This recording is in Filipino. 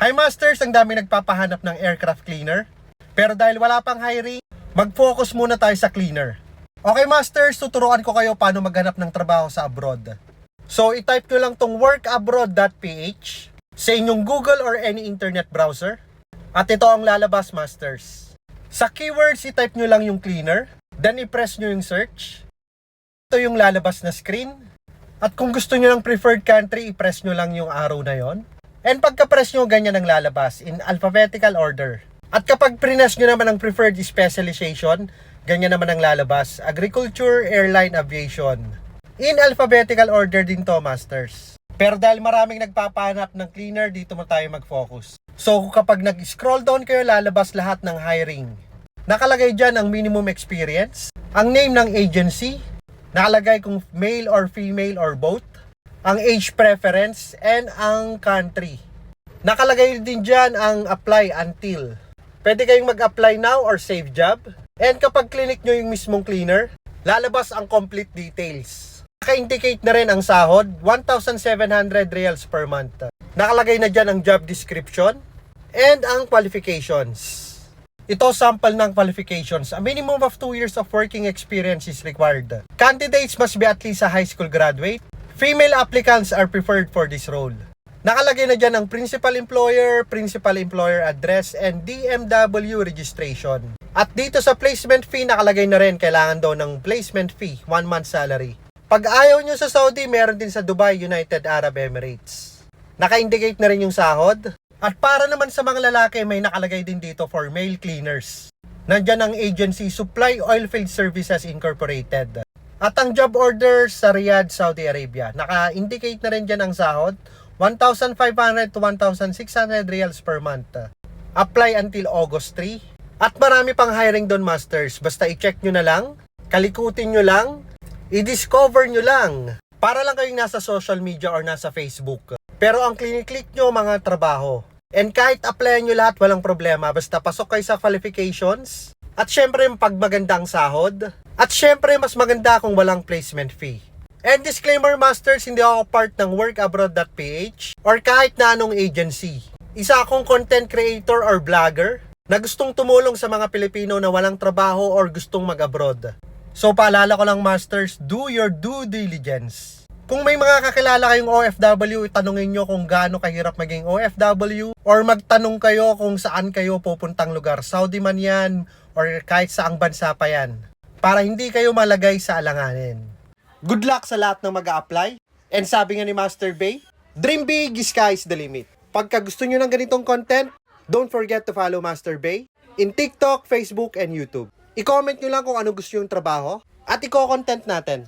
Hi Masters, ang dami nagpapahanap ng aircraft cleaner. Pero dahil wala pang hiring, mag-focus muna tayo sa cleaner. Okay Masters, tuturuan ko kayo paano maghanap ng trabaho sa abroad. So, i-type nyo lang tong workabroad.ph sa inyong Google or any internet browser. At ito ang lalabas, Masters. Sa keywords, i-type nyo lang yung cleaner. Then, i-press nyo yung search. Ito yung lalabas na screen. At kung gusto nyo ng preferred country, i-press nyo lang yung arrow na yon. And pagka-press nyo, ganyan ang lalabas in alphabetical order. At kapag press nyo naman ang preferred specialization, ganyan naman ang lalabas. Agriculture, Airline, Aviation. In alphabetical order din to, Masters. Pero dahil maraming nagpapahanap ng cleaner, dito mo tayo mag-focus. So kapag nag-scroll down kayo, lalabas lahat ng hiring. Nakalagay dyan ang minimum experience, ang name ng agency, nakalagay kung male or female or both, ang age preference, and ang country. Nakalagay din dyan ang apply until. Pwede kayong mag-apply now or save job. And kapag clinic nyo yung mismong cleaner, lalabas ang complete details. Naka-indicate na rin ang sahod, 1,700 reals per month. Nakalagay na dyan ang job description and ang qualifications. Ito sample ng qualifications. A minimum of 2 years of working experience is required. Candidates must be at least a high school graduate. Female applicants are preferred for this role. Nakalagay na dyan ang principal employer, principal employer address, and DMW registration. At dito sa placement fee, nakalagay na rin kailangan daw ng placement fee, 1 month salary. Pag ayaw nyo sa Saudi, meron din sa Dubai, United Arab Emirates. Naka-indicate na rin yung sahod. At para naman sa mga lalaki, may nakalagay din dito for male cleaners. Nandyan ang agency Supply Oilfield Services Incorporated. At ang job order sa Riyadh, Saudi Arabia. Naka-indicate na rin dyan ang sahod. 1,500 to 1,600 reals per month. Apply until August 3. At marami pang hiring doon, masters. Basta i-check nyo na lang, kalikutin nyo lang, i-discover nyo lang. Para lang kayong nasa social media or nasa Facebook. Pero ang clinic-click nyo, mga trabaho. And kahit applyan nyo lahat, walang problema. Basta pasok kayo sa qualifications. At syempre, pag maganda ang sahod. At syempre, mas maganda kung walang placement fee. And disclaimer masters, hindi ako part ng workabroad.ph or kahit na anong agency. Isa akong content creator or vlogger na gustong tumulong sa mga Pilipino na walang trabaho or gustong mag-abroad. So paalala ko lang masters, do your due diligence. Kung may mga kakilala kayong OFW, itanungin nyo kung gaano kahirap maging OFW or magtanong kayo kung saan kayo pupuntang lugar. Saudi man yan or kahit saang bansa pa yan. Para hindi kayo malagay sa alanganin. Good luck sa lahat ng mag apply And sabi nga ni Master Bay, Dream big, sky the limit. Pagka gusto nyo ng ganitong content, don't forget to follow Master Bay in TikTok, Facebook, and YouTube. I-comment nyo lang kung ano gusto yung trabaho at i-content natin.